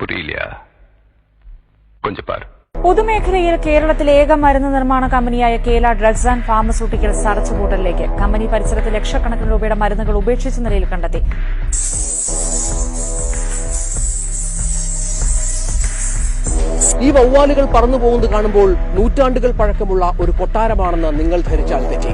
പുരിയില്ല. കൊഞ്ചപ്പാർ പൊതുമേഖലയിൽ കേരളത്തിലെ ഏക മരുന്ന് നിർമ്മാണ കമ്പനിയായ കേല ഡ്രഗ്സ് ആൻഡ് ഫാർമസ്യൂട്ടിക്കൽസ് അടച്ചുപൂട്ടലിലേക്ക് കമ്പനി പരിസരത്ത് ലക്ഷക്കണക്കിന് രൂപയുടെ മരുന്നുകൾ ഉപേക്ഷിച്ച നിലയിൽ കണ്ടെത്തി. ഈ വവ്വാലുകൾ പറന്നു പോകുന്നത് കാണുമ്പോൾ നൂറ്റാണ്ടുകൾ പഴക്കമുള്ള ഒരു കൊട്ടാരമാണെന്ന് നിങ്ങൾ ധരിച്ചാൽ തെറ്റി.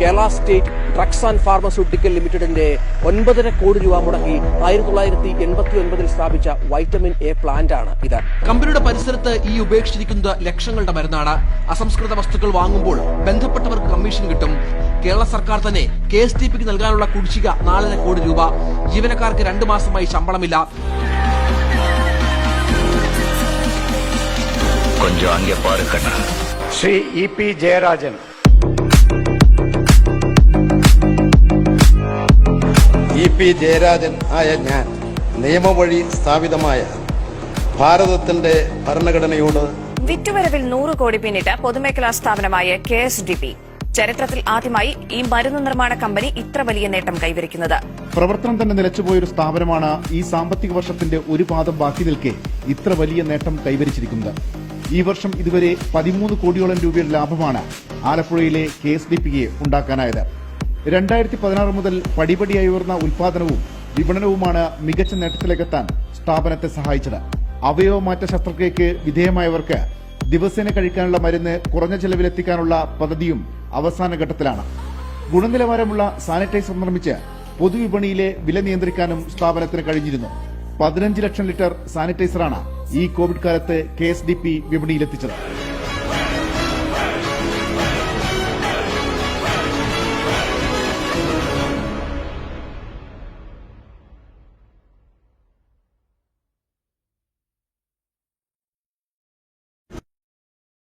Kerala state drugs and pharmaceutical ലിമിറ്റഡിന്റെ ഒൻപതര കോടി രൂപ മുടക്കി ആയിരത്തി തൊള്ളായിരത്തി എൺപത്തി ഒൻപതിൽ സ്ഥാപിച്ച വൈറ്റമിൻ എ പ്ലാന്റ് ആണ് ഇത്. കമ്പനിയുടെ പരിസരത്ത് ഈ ഉപേക്ഷിച്ചിരിക്കുന്നത് ലക്ഷങ്ങളുടെ മരുന്നാണ്. അസംസ്കൃത വസ്തുക്കൾ വാങ്ങുമ്പോൾ ബന്ധപ്പെട്ടവർക്ക് കമ്മീഷൻ കിട്ടും. കേരള സർക്കാർ തന്നെ കെ എസ് ടി പിക്ക് നൽകാനുള്ള കുടിശ്ശിക നാലര കോടി രൂപ. ജീവനക്കാർക്ക് രണ്ടു മാസമായി ശമ്പളമില്ല. Shri E P Jayarajan P Jayarajan ആയ ഞാൻ നിയമവഴി സ്ഥാപിതമായ ഭാരതത്തിന്റെ ഭരണഘടനയോട് വിറ്റുവരവിൽ നൂറ് കോടി പിന്നിട്ട പൊതുമേഖലാ സ്ഥാപനമായ കെ എസ് ഡി പി. ചരിത്രത്തിൽ ആദ്യമായി ഈ മരുന്ന് നിർമ്മാണ കമ്പനി ഇത്ര വലിയ നേട്ടം കൈവരിക്കുന്നത്. പ്രവർത്തനം തന്നെ നിലച്ചുപോയൊരു സ്ഥാപനമാണ് ഈ സാമ്പത്തിക വർഷത്തിന്റെ ഒരു പാദം ബാക്കി നിൽക്കെ ഇത്ര വലിയ നേട്ടം കൈവരിച്ചിരിക്കുന്നത്. ഈ വർഷം ഇതുവരെ പതിമൂന്ന് കോടിയോളം രൂപയുടെ ലാഭമാണ് ആലപ്പുഴയിലെ കെ എസ് ഡി പിയെ ഉണ്ടാക്കാനായത്. രണ്ടായിരത്തി പതിനാറ് മുതൽ പടിപടിയായി ഉയർന്ന ഉൽപാദനവും വിപണനവുമാണ് മികച്ച നേട്ടത്തിലേക്കെത്താൻ സ്ഥാപനത്തെ സഹായിച്ചത്. അവയവമാറ്റ ശസ്ത്രക്രിയയ്ക്ക് വിധേയമായവർക്ക് ദിവസേന കഴിക്കാനുള്ള മരുന്ന് കുറഞ്ഞ ചെലവിലെത്തിക്കാനുള്ള പദ്ധതിയും അവസാന ഘട്ടത്തിലാണ്. ഗുണനിലവാരമുള്ള സാനിറ്റൈസർ നിർമ്മിച്ച് പൊതുവിപണിയിലെ വില നിയന്ത്രിക്കാനും സ്ഥാപനത്തിന് കഴിഞ്ഞിരുന്നു. പതിനഞ്ച് ലക്ഷം ലിറ്റർ സാനിറ്റൈസറാണ് ഈ കോവിഡ് കാലത്ത് കെ എസ് ഡി പി വിപണിയിലെത്തിച്ചത്.